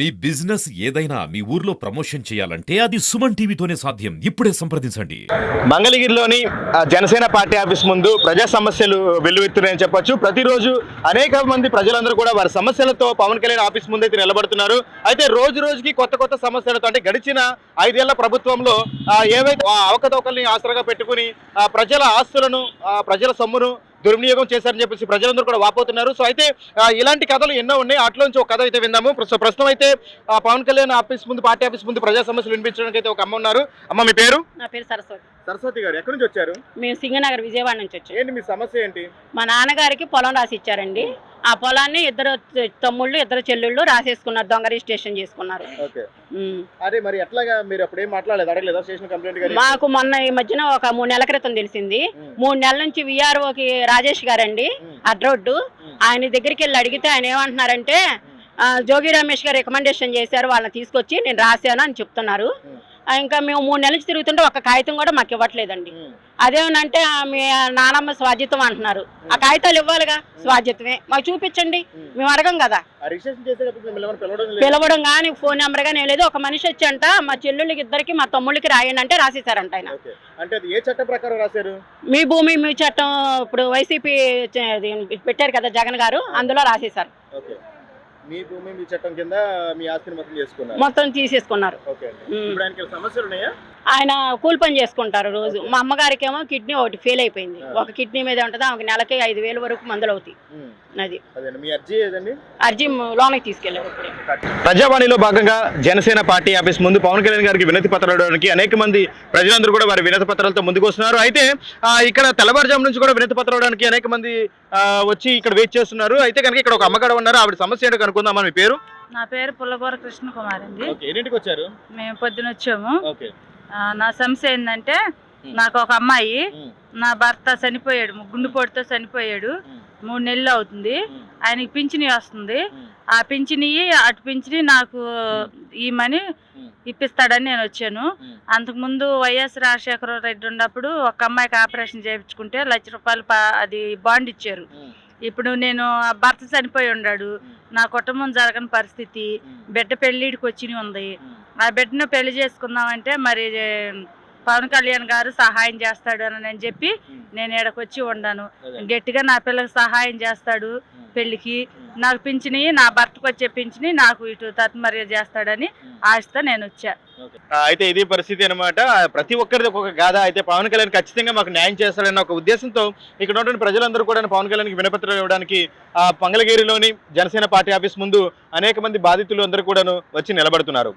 మీ business ఏదైనా మీ ఊర్లో promotion చేయాలంటే అది సుమన్ టీవీతోనే సాధ్యం. ఇప్పుడే సంప్రదించండి. మంగళగిరిలోని జనసేన పార్టీ ఆఫీస్ ముందు ప్రజా సమస్యలు వెల్లువెత్తున్నాయని చెప్పొచ్చు. ప్రతిరోజు అనేక మంది ప్రజలందరూ కూడా వారి సమస్యలతో పవన్ కళ్యాణ్ ఆఫీస్ ముందు అయితే నిలబడుతున్నారు. అయితే రోజు రోజుకి కొత్త కొత్త సమస్యలతో అంటే గడిచిన ఐదేళ్ళ ప్రభుత్వంలో ఏవైతే ఆ అవకతవకల్ని ఆసరాగా పెట్టుకుని ప్రజల ఆస్తులను ప్రజల సొమ్మును దుర్వినియోగం చేశారని చెప్పేసి ప్రజలందరూ కూడా వాపోతున్నారు. సో అయితే ఇలాంటి కథలు ఎన్నో ఉన్నాయి. అట్లోంచి ఒక కథ అయితే విందాము. ప్రస్తుతం ప్రస్తుతం అయితే పవన్ కళ్యాణ్ ఆఫీస్ ముందు పార్టీ ఆఫీస్ ముందు ప్రజా సమస్యలు వినిపించడానికి అయితే ఒక అమ్మ ఉన్నారు. అమ్మ మీ పేరు? నా పేరు సరస్వతి. సరస్వతి గారు ఎక్కడి నుంచి వచ్చారు? మేము సింగనగర్ విజయవాడ నుంచి వచ్చాం. ఏంటి మీ సమస్య ఏంటి? మా నాన్నగారికి పొలం రాసి ఇచ్చారండి. ఆ పొలాన్ని ఇద్దరు తమ్ముళ్ళు ఇద్దరు చెల్లెళ్ళు రాసేసుకున్నారు దొంగ రిజిస్ట్రేషన్ చేసుకున్నారు. ఓకే. ఉమ్. అరే మరి ఎట్లాగా మీరు అప్పుడు ఏం మాట్లాడలేదు? అడగలేదా స్టేషన్ కంప్లైంట్ గారు మాకు మొన్న ఈ మధ్యన ఒక మూడు నెలల క్రితం తెలిసింది. మూడు నెలల నుంచి విఆర్ఓకి రాజేష్ గారండి. అడ్రోడ్డు. ఆయన దగ్గరికి వెళ్ళి అడిగితే ఆయన ఏమంటున్నారంటే జోగి రమేష్ గారు రికమెండేషన్ చేశారు వాళ్ళని తీసుకొచ్చి నేను రాశాను అని చెప్తున్నారు. ఇంకా మేము మూడు నెలల నుంచి తిరుగుతుంటే ఒక కాగితం కూడా మాకు ఇవ్వట్లేదండి. అదేమనంటే మీ నానమ్మ స్వాధ్యతం అంటున్నారు. ఆ కాగితాలు ఇవ్వాలిగా స్వాధ్యతమే మాకు చూపించండి. మేము. అడగం కదా. పిలవడం కానీ ఫోన్ నెంబర్ కానీ ఏం లేదు. ఒక మనిషి వచ్చి అంట మా చెల్లెళ్ళకి ఇద్దరికి మా తమ్ముళ్ళకి రాయండి అంటే రాసేసారంట ఆయన. మీ భూమి మీ చట్టం ఇప్పుడు వైసీపీ పెట్టారు కదా జగన్ గారు అందులో రాసేసారు మీ భూమి మీ చట్టం కింద మీ ఆస్తిని మొత్తం చేసుకున్నారు. మొత్తం తీసేసుకున్నారు. ఆయన కూలి పని చేసుకుంటారు రోజు. మా అమ్మగారికి ఏమో కిడ్నీ ఒకటి ఫెయిల్ అయిపోయింది. ఒక కిడ్నీ మీద ఉంటుంది ఆమెకి నెలకి ఐదు వేలు వరకు మందులు అవుతాయి. అది. అర్జీ లోనికి తీసుకెళ్ళారు. ఇప్పుడే ప్రజావాణిలో భాగంగా జనసేన పార్టీ ఆఫీస్ ముందు పవన్ కళ్యాణ్ గారికి వినతి పత్రాలు ఇవ్వడానికి అనేక మంది ప్రజలందరూ కూడా వారి వినతి పత్రాలతో ముందుకు వస్తున్నారు. అయితే ఇక్కడ తెల్లవారుజాము నుంచి కూడా వినతి పత్రాలు ఇవ్వడానికి అనేక మంది వచ్చి ఇక్కడ వెయిట్ చేస్తున్నారు. అయితే కనుక ఇక్కడ ఒక అమ్మగారు ఉన్నారు. ఆవిడ సమస్య ఏంటో కనుక్కుందామా? మీ పేరు? నా పేరు పుల్లగూర కృష్ణ కుమార్ అండి ఎన్నింటికి వచ్చారు? మేము పొద్దున వచ్చాము. నా సమస్య ఏంటంటే నాకు ఒక అమ్మాయి. నా భర్త చనిపోయాడు. గుండెపోటుతో చనిపోయాడు. మూడు నెలలు అవుతుంది. ఆయనకి పింఛని వస్తుంది. ఆ పింఛని అటు పింఛని నాకు ఈ మనీ ఇప్పిస్తాడని నేను వచ్చాను. అంతకుముందు వైఎస్ రాజశేఖర రెడ్డి ఉన్నప్పుడు ఒక అమ్మాయికి ఆపరేషన్ చేయించుకుంటే లక్ష రూపాయలు పా- అది బాండ్ ఇచ్చారు. ఇప్పుడు నేను ఆ భర్త చనిపోయి ఉన్నాడు నా కుటుంబం జరగని పరిస్థితి. బిడ్డ పెళ్ళిడికి వచ్చి ఉంది. ఆ బిడ్డను పెళ్ళి చేసుకుందామంటే మరి పవన్ కళ్యాణ్ గారు సహాయం చేస్తాడు అని నేను చెప్పి నేను ఈడకి వచ్చి ఉన్నాను గట్టిగా నా పిల్లకి సహాయం చేస్తాడు పెళ్ళికి నాకు పింఛని నా భర్తకు వచ్చే పింఛని నాకు ఇటు తత్మర్య చేస్తాడని ఆశతో నేను వచ్చా. అయితే ఇది పరిస్థితి అనమాట ప్రతి ఒక్కరిది ఒక్కొక్క గాథ. అయితే పవన్ కళ్యాణ్ ఖచ్చితంగా మాకు న్యాయం చేస్తాడన్న ఒక ఉద్దేశంతో ఇక్కడ ఉన్నటువంటి ప్రజలందరూ కూడా పవన్ కళ్యాణ్కి వినపత్రాలు ఇవ్వడానికి ఆ మంగళగిరిలోని జనసేన పార్టీ ఆఫీస్ ముందు అనేక మంది బాధితులు అందరూ కూడాను వచ్చి నిలబడుతున్నారు.